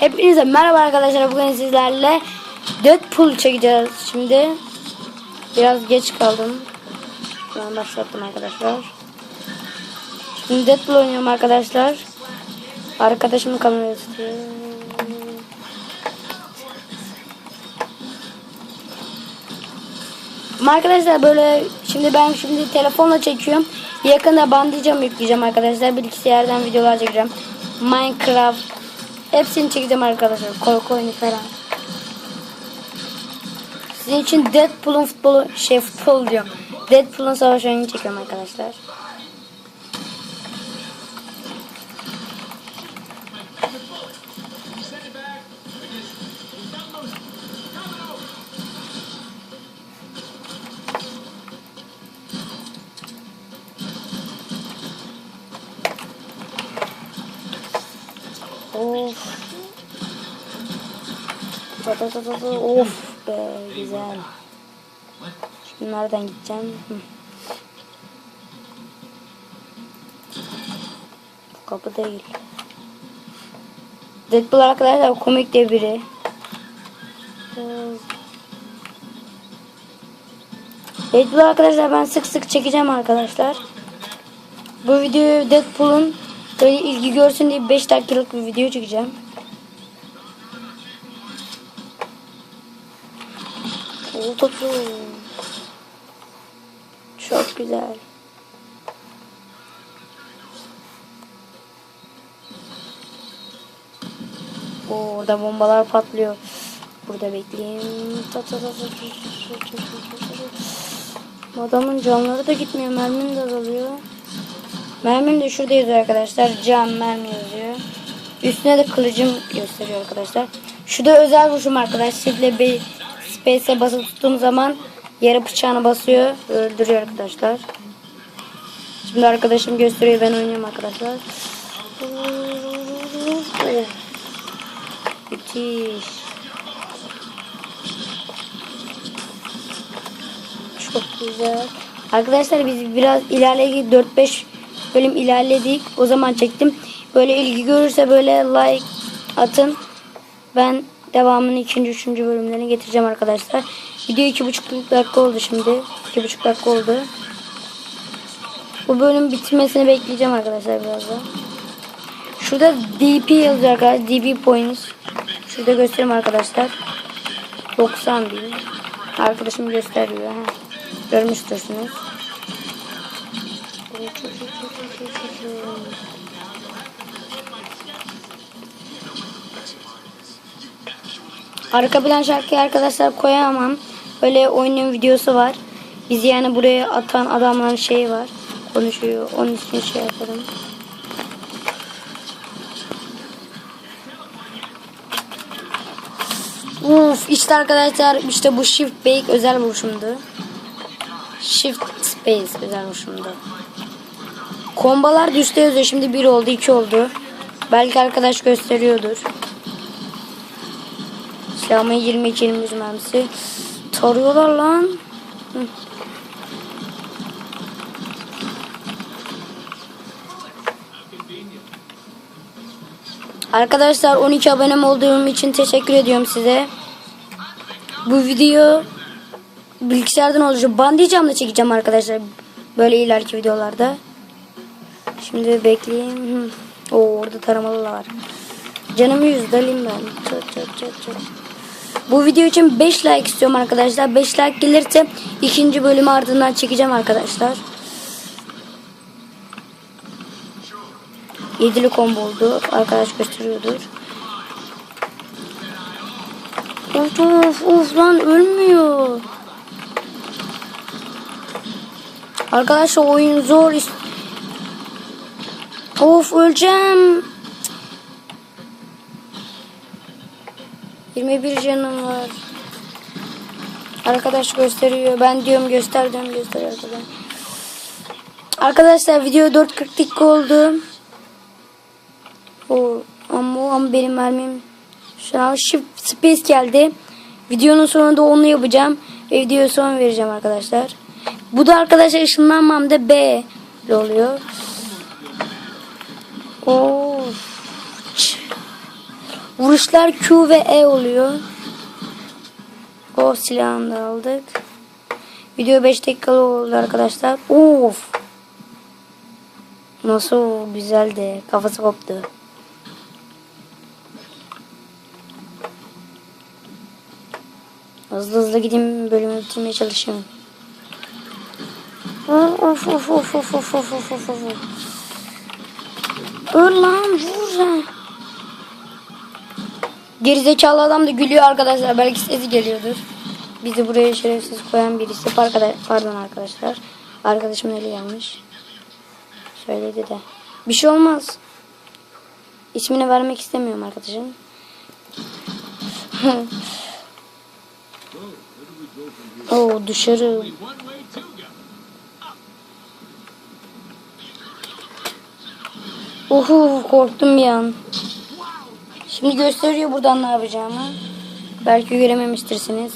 Hepinize merhaba arkadaşlar. Bugün sizlerle Deadpool çekeceğiz şimdi. Biraz geç kaldım. An başlattım arkadaşlar. Şimdi Deadpool oynuyorum arkadaşlar. Arkadaşımın kamerası. Arkadaşlar böyle şimdi ben şimdi telefonla çekiyorum. Yakında bandicam yükleyeceğim arkadaşlar. Bilgisayardan videolar çekeceğim. Minecraft hepsini çekeceğim arkadaşlar. Korku oyunu falan. Sizin için Deadpool'un futbolu şey futbol diyorum. Deadpool'un savaş oyunu çekiyorum arkadaşlar. Of be güzel. Şimdi nereden gideceğim? Bu kapı değil. Deadpool arkadaşlar komik de biri. Deadpool arkadaşlar ben sık sık çekeceğim arkadaşlar. Bu videoyu Deadpool'un böyle ilgi görsün diye 5 dakikalık bir video çekeceğim. Oldu. Çok güzel. Oo, orada bombalar patlıyor. Burada bekleyin. Adamın canları da gitmiyor. Mermim de azalıyor. Mermim de şurada yazıyor arkadaşlar. Can mermi yazıyor. Üstüne de kılıcım gösteriyor arkadaşlar. Şu da özel vuruşum arkadaşlar. Sizle space'e basılı tuttuğum zaman yere bıçağını basıyor. Öldürüyor arkadaşlar. Şimdi arkadaşım gösteriyor. Ben oynuyorum arkadaşlar. Müthiş. Çok güzel. Arkadaşlar biz biraz ilerledik 4-5 bölüm ilerledik. O zaman çektim. Böyle ilgi görürse böyle like atın. Ben devamını ikinci, üçüncü bölümlerini getireceğim arkadaşlar. Video iki buçuk dakika oldu şimdi. iki buçuk dakika oldu. Bu bölüm bitmesini bekleyeceğim arkadaşlar birazdan. Şurada DP yazıyor arkadaşlar. DP points. Şurada göstereyim arkadaşlar. 90 bin. Arkadaşım gösteriyor. Ha. Görmüştürsünüz. Arka plan şarkıyı arkadaşlar koyamam. Böyle oyunun videosu var. Bizi yani buraya atan adamların şeyi var. Konuşuyor. Onun için şey yaparım. Uf işte arkadaşlar işte bu shift bake özel vuruşumdu. Shift space özel vuruşumdu. Kombalar düşte yazıyor. Şimdi bir oldu iki oldu. Belki arkadaş gösteriyordur. Silahımın 22 23 mermisi. Tarıyorlar lan. Arkadaşlar 12 abonem olduğum için teşekkür ediyorum size. Bu video bilgisayardan olacak. Bandicamla çekeceğim arkadaşlar. Böyle ileriki videolarda. Şimdi bekleyeyim. Oo, orada taramalılar var. Canımı yüzdelim ben. Çat çat çat çat. Bu video için 5 like istiyorum arkadaşlar. 5 like gelirse ikinci bölümü ardından çekeceğim arkadaşlar. Yedili combo oldu. Arkadaş gösteriyordur. Of of of lan ölmüyor. Arkadaşlar oyun zor. Of öleceğim. 21 canım var. Arkadaş gösteriyor. Ben diyorum göster diyorum göster arkadaş. Arkadaşlar video 4.40 dakika oldu. O ama, ama benim mermim şu an shift space geldi. Videonun sonunda onu yapacağım. Ve videoya son vereceğim arkadaşlar. Bu da arkadaşlar ışınlanmamda B oluyor. Of. Vuruşlar Q ve E oluyor. O silahını da aldık. Video 5 dakikalı oldu arkadaşlar. Of. Nasıl güzeldi. Kafası koptu. Hızlı hızlı gideyim bölümü bitirmeye çalışıyorum. Of of of of of of of of of of. Öl lan vur sen. Gerizekalı adam da gülüyor arkadaşlar. Belki sesi geliyordur. Bizi buraya şerefsiz koyan birisi. Pardon arkadaşlar. Arkadaşımın eli gelmiş. Söyledi de. Bir şey olmaz. İsmini vermek istemiyorum arkadaşım. Oo dışarı. Uhu korktum bir an. Şimdi gösteriyor buradan ne yapacağımı. Belki görememiştirsiniz.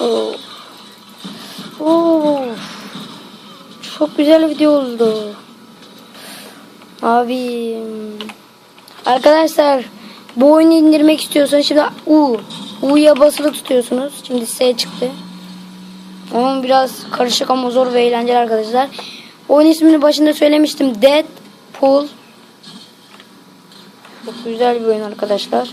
Oo. Oo. Çok güzel video oldu. Abi. Arkadaşlar bu oyunu indirmek istiyorsanız şimdi U. U'ya basılı tutuyorsunuz. Şimdi S çıktı. Onun biraz karışık ama zor ve eğlenceli arkadaşlar. Oyun ismini başında söylemiştim. Deadpool. Çok güzel bir oyun arkadaşlar.